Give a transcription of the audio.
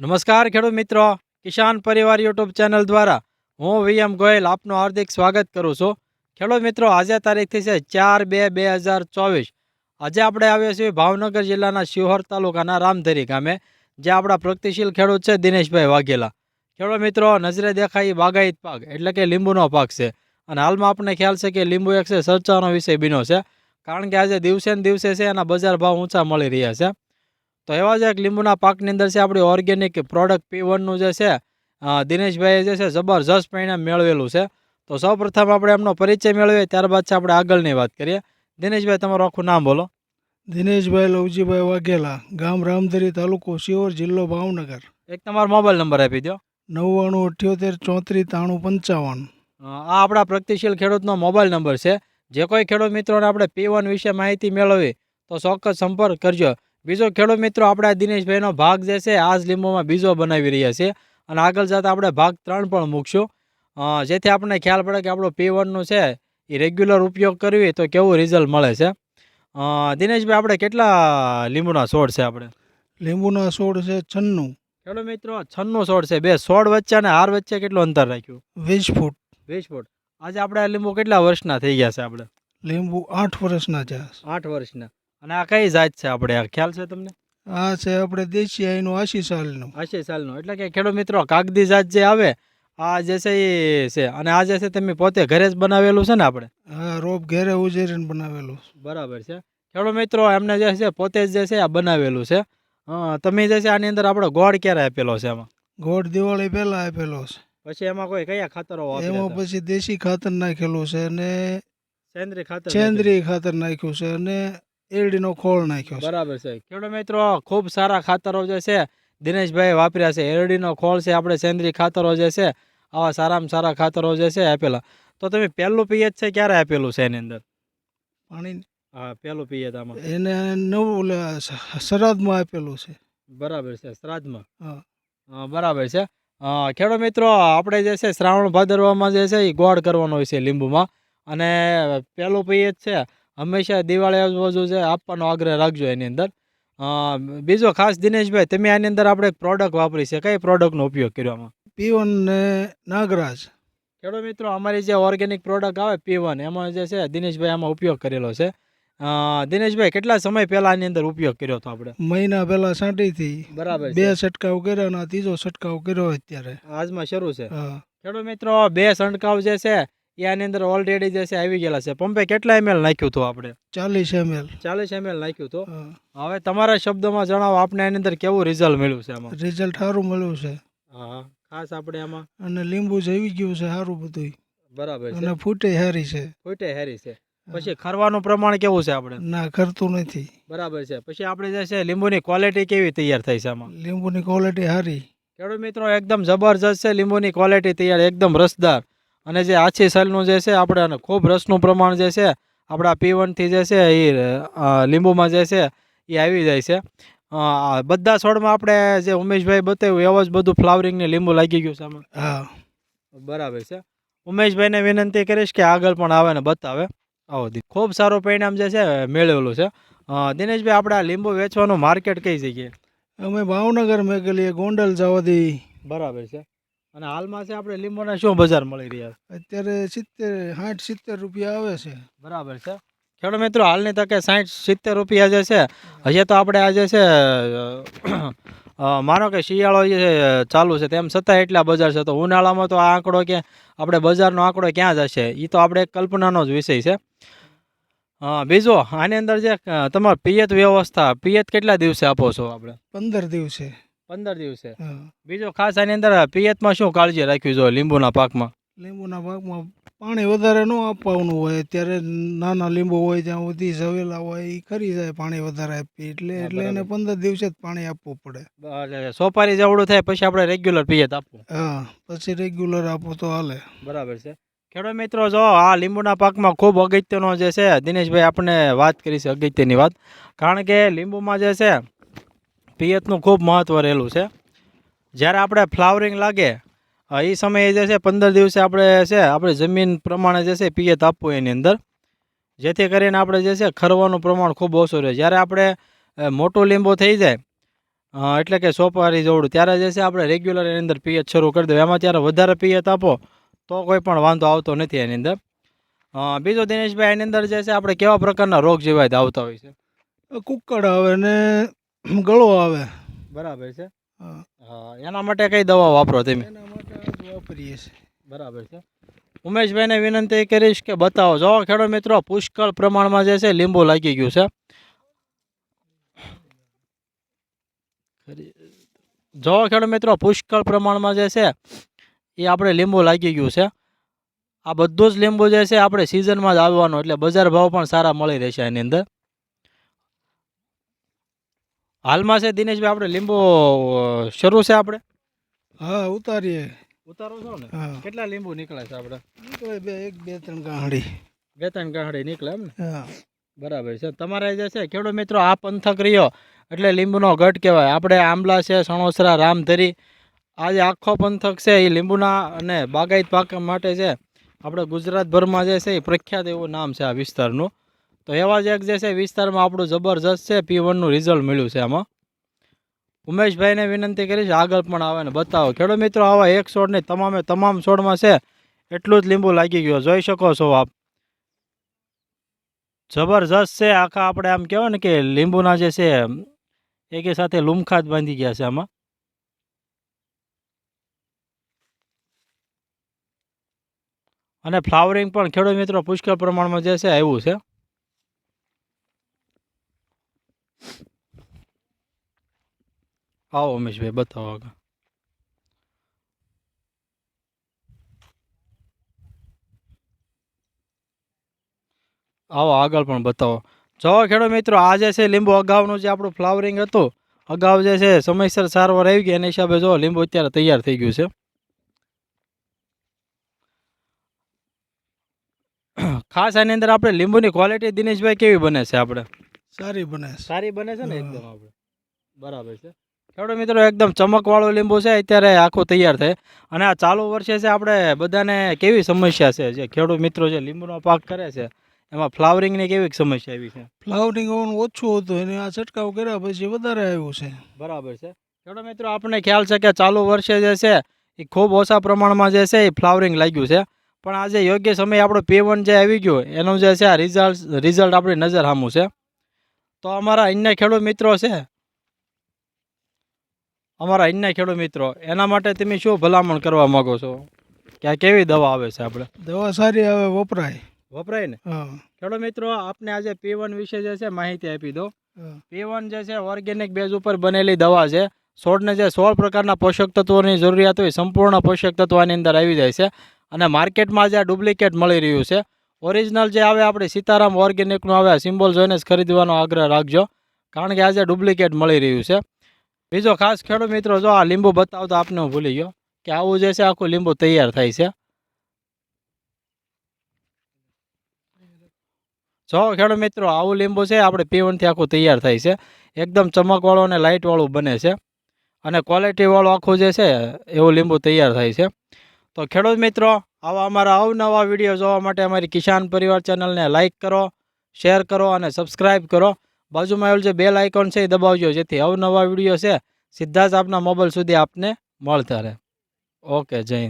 નમસ્કાર ખેડૂત મિત્રો. કિસાન પરિવાર યુટ્યુબ ચેનલ દ્વારા હું વીએમ ગોયલ આપનું હાર્દિક સ્વાગત કરું છું. ખેડૂત મિત્રો, આજે તારીખથી છે ચાર બે બે હજાર ચોવીસ. આજે આપણે આવ્યા છીએ ભાવનગર જિલ્લાના શિહોર તાલુકાના રામધરી ગામે જે આપણા પ્રગતિશીલ ખેડૂત છે દિનેશભાઈ વાઘેલા. ખેડૂત મિત્રો, નજરે દેખાય બાગાયત પાક, એટલે કે લીંબુનો પાક છે. અને હાલમાં આપણને ખ્યાલ છે કે લીંબુ એક છે ચર્ચાનો વિષય બીનો છે. કારણ કે આજે દિવસે ને દિવસે છે એના બજાર ભાવ ઊંચા મળી રહ્યા છે. તો એવા જ એક લીંબુના પાકની અંદર છે આપણી ઓર્ગેનિક પ્રોડક્ટ પી વનનું જે છે દિનેશભાઈએ જે છે જબરજસ્ત પરિણામ મેળવેલું છે. તો સૌપ્રથમ આપણે એમનો પરિચય મેળવીએ ત્યારબાદ છે આપણે આગળની વાત કરીએ. દિનેશભાઈ તમારું આખું નામ બોલો. દિનેશભાઈ લવજીભાઈ વાઘેલા ગામ રામધરી તાલુકો શિહોર જિલ્લો ભાવનગર. એક તમારો મોબાઈલ નંબર આપી દો નવ્વાણું અઠ્યોતેર ચોત્રીસ ત્રાણું પંચાવન. આ આપણા પ્રગતિશીલ ખેડૂતનો મોબાઈલ નંબર છે. જે કોઈ ખેડૂત મિત્રોને આપણે પી વન વિશે માહિતી મેળવી તો ચોક્કસ સંપર્ક કરજો. બીજો ખેડૂત મિત્રો આપણે દિનેશભાઈનો ભાગ જે છે આ જ લીંબુમાં બીજો બનાવી રહ્યા છે. અને આગળ જતાં આપણે ભાગ ત્રણ પણ મૂકશું. જેથી આપણને ખ્યાલ પડે કે આપણું પી વનનું છે એ રેગ્યુલર ઉપયોગ કરવી તો કેવું રિઝલ્ટ મળે છે. દિનેશભાઈ આપણે કેટલા લીંબુના છોડ છે આપણે? લીંબુના છોડ છે છન્નું. ખેડૂત મિત્રો છન્નું છોડ છે બે છોડ વચ્ચે અને હાર વચ્ચે કેટલું અંતર રાખ્યું? વીસ ફૂટ. વીસ ફૂટ. આજે આપણે લીંબુ કેટલા વર્ષના થઈ ગયા છે આપણે? લીંબુ આઠ વર્ષના છે. આઠ વર્ષના. અને આ કઈ જાત છે આપણે? આ ખ્યાલ છે તમને? આ છે આપણે દેશી આઈનું આશી સાલનું. આશી સાલનું. એટલે કે ખેડૂત મિત્રો કાગદી જાત જે આવે આ જે છે એ છે. અને આ જે છે તમે પોતે ઘરે જ બનાવેલું છે ને આપણે? હા રોપ ઘરે ઉજેરીને બનાવેલું બરાબર છે. ખેડૂત મિત્રો એમને જે છે પોતે જ જે છે આ બનાવેલું છે. તમે જે છે આની અંદર આપણે ગોળ ક્યારે આપેલો છે એમાં? ગોળ દિવાળી પહેલા આપેલો છે. પછી એમાં કોઈ કયા ખાતરો એમાં પછી દેશી ખાતર નાખેલું છે અને સેન્દ્રીય ખાતર સેન્દ્રીય ખાતર નાખ્યું છે અને એરડીનો ખોળ નાખ્યો છે. બરાબર છે. ખેડૂત મિત્રો? ખૂબ સારા ખાતરો જે છે દિનેશભાઈ વાપર્યા છે. એરડીનો ખોળ છે આપણે સેન્દ્રીય ખાતરો જે છે આવા સારામાં સારા ખાતરો જે છે આપેલા. તો તમે પહેલું પિયત છે ક્યારે આપેલું છે એની અંદર? પાણી હા પહેલું પિયત આમાં. એને નવું શ્રાદ્ધમાં આપેલું છે. બરાબર છે શ્રાદ્ધમાં. હા. બરાબર છે. અ, ખેડૂત મિત્રો આપણે જે છે શ્રાવણ ભાદરવામાં જે છે એ ગોળ કરવાનો હોય છે લીંબુમાં. અને પહેલું પિયત છે હંમેશા દિવાળી આજુબાજુ છે આપવાનો આગ્રહ રાખજો એની અંદર. બીજો ખાસ દિનેશભાઈ તમે આની અંદર આપણે એક પ્રોડક્ટ વાપરી છે. કઈ પ્રોડક્ટનો ઉપયોગ કર્યો આમાં? પીવન ને નાગરાજ. ખેડૂત મિત્રો અમારી જે ઓર્ગેનિક પ્રોડક્ટ આવે પીવન એમાં જે છે દિનેશભાઈ આમાં ઉપયોગ કરેલો છે. દિનેશભાઈ કેટલા સમય પહેલા આની અંદર ઉપયોગ કર્યો હતો આપણે? મહિના પહેલા સાંટીથી બરાબર બે છંટકાવ કર્યો અને ત્રીજો છંટકાવ કર્યો અત્યારે. આજમાં શરૂ છે. ખેડૂત મિત્રો બે છંટકાવ જે છે એ આની અંદર ઓલરેડી જે છે આવી ગયેલા છે. પંપે કેટલા એમએલ નાખ્યું હતું આપણે? ચાલીસ એમએલ ચાલીસ એમએલ નાખ્યું હતું. હવે તમારા શબ્દોમાં જણાવો આપને આની અંદર કેવું રિઝલ્ટ મળ્યું છે આમાં? રિઝલ્ટ સારું મળ્યું છે. હા ખાસ આપણે આમાં અને લીંબુ જવી ગયું છે સારું બધું બરાબર અને ફૂટે હેરી છે. ફૂટે હેરી છે. પછી ખરવાનું પ્રમાણ કેવું છે આપણે? ના કરતું નથી. બરાબર છે. પછી આપણે જે છે લીંબુની ક્વોલિટી કેવી તૈયાર થઈ છે આમાં? લીંબુની ક્વોલિટી સારી ખેડૂત મિત્રો એકદમ જબરજસ્ત છે લીંબુની ક્વોલિટી તૈયાર એકદમ રસદાર. અને જે આછી સાલનું જે છે આપણે અને ખૂબ રસનું પ્રમાણ જે છે આપણા પી વનથી જે છે એ લીંબુમાં જે છે એ આવી જાય છે. બધા છોડમાં આપણે જે ઉમેશભાઈ બતાવ્યું એવો જ બધું ફ્લાવરિંગને લીંબુ લાગી ગયું છે હા. બરાબર છે. ઉમેશભાઈને વિનંતી કરીશ કે આગળ પણ આવે ને બતાવે. આવો દી. ખૂબ સારું પરિણામ જે છે મેળવેલું છે. દિનેશભાઈ આપણે આ લીંબુ વેચવાનું માર્કેટ કઈ જગ્યાએ? અમે ભાવનગર મેકેલીએ ગોંડલ જવાથી બરાબર છે. અને હાલમાં છે આપણે લીંબુના શું બજાર મળી રહ્યા અત્યારે સિત્તેર સાઠ સિત્તેર રૂપિયા આવે છે. બરાબર છે. ખેડૂત મિત્રો હાલની તકે સાઠ સિત્તેર રૂપિયા જે છે હજી તો આપણે આજે છે માનો કે શિયાળો જે ચાલુ છે તેમ છતાં એટલા બજાર છે. તો ઉનાળામાં તો આ આંકડો કે આપણે બજારનો આંકડો ક્યાં જશે? એ તો આપણે કલ્પનાનો જ વિષય છે. બીજો આની અંદર જે તમારે પિયત વ્યવસ્થા પિયત કેટલા દિવસે આપો છો આપણે? પંદર દિવસે. પંદર દિવસે. બીજો ખાસ આની અંદર પિયતમાં શું કાળજી રાખવી જોઈએ લીંબુના પાકમાં? લીંબુના પાકમાં પાણી વધારે ન આપવાનું હોય અત્યારે નાના લીંબુ હોય ત્યાં ઉધી સવેલા હોય એ ખરી જાય પાણી વધારે આપી એટલે એટલે એને પંદર દિવસે જ પાણી આપવું પડે. સોપારી જવડું થાય પછી આપણે રેગ્યુલર પિયત આપવું. હા પછી રેગ્યુલર આપો તો હાલે. બરાબર છે. ખેડૂત મિત્રો જો આ લીંબુના પાકમાં ખૂબ અગત્યનો જે છે દિનેશભાઈ આપણે વાત કરી છે અગત્યની વાત. કારણ કે લીંબુમાં જે છે પિયતનું ખૂબ મહત્ત્વ રહેલું છે. જ્યારે આપણે ફ્લાવરિંગ લાગે એ સમયે જે છે પંદર દિવસે આપણે છે, આપણે જમીન પ્રમાણે જે છે પિયત આપવું એની અંદર. જેથી કરીને આપણે જે છે ખરવાનું પ્રમાણ ખૂબ ઓછું રહે. જ્યારે આપણે મોટો લીંબુ થઈ જાય એટલે કે સોપારી જોડું ત્યારે જે છે આપણે રેગ્યુલર એની અંદર પિયત શરૂ કરી દઉં એમાં ત્યારે વધારે પિયત આપો, તો કોઈ પણ વાંધો આવતો નથી એની અંદર. બીજો દિનેશભાઈ, એની અંદર જે છે આપણે કેવા પ્રકારના રોગ જેવા આવતા હોય છે? કુક્કડ આવે ને ગળો આવે. બરાબર છે? હા. એના માટે કઈ દવા વાપરો તમે? એના માટે વાપરીએ છીએ બરાબર છે. ઉમેશભાઈને વિનંતી કરીશ કે બતાવો. જો ખેડૂત મિત્રો પુષ્કળ પ્રમાણમાં જે છે લીંબુ લાગી ગયું છે. જો ખેડૂત મિત્રો પુષ્કળ પ્રમાણમાં જે છે એ આપણે લીંબુ લાગી ગયું છે. આ બધું જ લીંબુ જે છે આપણે સિઝનમાં જ આવવાનું. એટલે બજાર ભાવ પણ સારા મળી રહેશે એની અંદર. હાલમાં છે દિનેશભાઈ આપણે લીંબુ શરૂ છે આપણે? હા ઉતારીએ. ઉતારો છો ને? કેટલા લીંબુ નીકળે છે આપણે? નીકળે બે એક બે ત્રણ ગાંહડી બે ત્રણ ગાંહડી નીકળે એમ ને? હા. બરાબર છે. તમારે જે છે ખેડૂત મિત્રો આ પંથક રહ્યો એટલે લીંબુનો ગઢ કહેવાય. આપણે આંબલા છે સણોસરા રામધરી આ જે આખો પંથક છે એ લીંબુના અને બાગાયત પાક માટે છે. આપણે ગુજરાતભરમાં જે છે એ પ્રખ્યાત એવું નામ છે આ વિસ્તારનું. તો એવા જ એક જે છે વિસ્તારમાં આપણું જબરજસ્ત છે પી વનનું રિઝલ્ટ મળ્યું છે આમાં. ઉમેશભાઈને વિનંતી કરીશ આગળ પણ આવે ને બતાવો. ખેડૂત મિત્રો, આવા એક છોડ નહીં તમામે તમામ છોડમાં છે, એટલું જ લીંબુ લાગી ગયું જોઈ શકો છો આપ. જબરજસ્ત છે, આખા આપણે આમ કહેવાય ને કે લીંબુના જે છે, એકે સાથે લુમખા જ બાંધી ગયા છે આમાં. અને ફ્લાવરિંગ પણ ખેડૂત મિત્રો પુષ્કળ પ્રમાણમાં જે છે, આવ્યું છે. આવો ઉમેશભાઈ બતાવો આગળ આવો આગળ પણ બતાવો જો ખેડો મિત્રો આ જે છે લીંબુ અગાઉનું જે આપણું ફ્લાવરિંગ હતું અગાઉ જે છે સમયસર સારવાર આવી ગઈ એના હિસાબે જો લીંબુ અત્યારે તૈયાર થઈ ગયું છે. ખાસ આની અંદર આપણે લીંબુની ક્વોલિટી દિનેશભાઈ કેવી બને છે આપણે? સારી બને છે. સારી બને છે ને એકદમ આપણે. બરાબર છે. ખેડૂત મિત્રો એકદમ ચમકવાળો લીંબુ છે. અત્યારે આખો તૈયાર થાય અને આ ચાલુ વર્ષે છે આપણે બધાને કેવી સમસ્યા છે? જે ખેડૂત મિત્રો જે લીંબુનો પાક કરે છે એમાં ફ્લાવરિંગની કેવી સમસ્યા આવી છે? ફ્લાવરિંગ હોવાનું ઓછું હતું એને આ છંટકાવ કર્યા પછી વધારે આવ્યું છે. બરાબર છે. ખેડૂત મિત્રો આપણને ખ્યાલ છે કે ચાલુ વર્ષે જે છે એ ખૂબ ઓછા પ્રમાણમાં જે છે એ ફ્લાવરિંગ લાગ્યું છે. પણ આજે યોગ્ય સમય આપણો પે વન જે આવી ગયો એનું જે છે આ રિઝલ્ટ રિઝલ્ટ આપણી નજર સામું છે. તો અમારા અન્ય ખેડૂત મિત્રો છે. અમારા અન્ય ખેડૂત મિત્રો એના માટે તમે શું ભલામણ કરવા માંગો છો? કે આ કેવી દવા આવે છે આપણે? દવા સારી આવે વપરાય. વપરાય ને? ખેડૂત મિત્રો આપને આજે પી વન વિશે જે છે માહિતી આપી દો. પીવન જે છે ઓર્ગેનિક બેઝ ઉપર બનેલી દવા છે. છોડને જે સોળ પ્રકારના પોષક તત્વોની જરૂરિયાત હોય સંપૂર્ણ પોષક તત્વો આની અંદર આવી જાય છે. અને માર્કેટમાં જે આ ડુપ્લિકેટ મળી રહ્યું છે. ઓરિજિનલ જે આવે આપણે સીતારામ ઓર્ગેનિકનું આવે સિમ્બોલ જોઈને જ ખરીદવાનો આગ્રહ રાખજો. કારણ કે આજે ડુપ્લિકેટ મળી રહ્યું છે. બીજો ખાસ ખેડૂત મિત્રો, જો આ લીંબુ બતાવતો આપને હું ભૂલી ગયો કે આવું જે છે, આખું લીંબુ તૈયાર થાય છે. જો ખેડૂત મિત્રો, આવું લીંબુ છે, આપણે પીવનથી આખું તૈયાર થાય છે. એકદમ ચમકવાળું અને લાઇટવાળું બને છે. અને ક્વોલિટીવાળું આખું જે છે, એવું લીંબુ તૈયાર થાય છે. તો ખેડૂત મિત્રો આવા અમારા અવનવા વીડિયો જોવા માટે અમારી કિસાન પરિવાર ચેનલને લાઇક કરો શેર કરો અને સબસ્ક્રાઇબ કરો. બાજુમાં આવેલું જે બેલ આઇકોન છે એ દબાવજો, જેથી અવનવા વીડિયો છે સીધા જ આપના મોબાઈલ સુધી આપને મળતા રહે. ઓકે જય હિન્દ.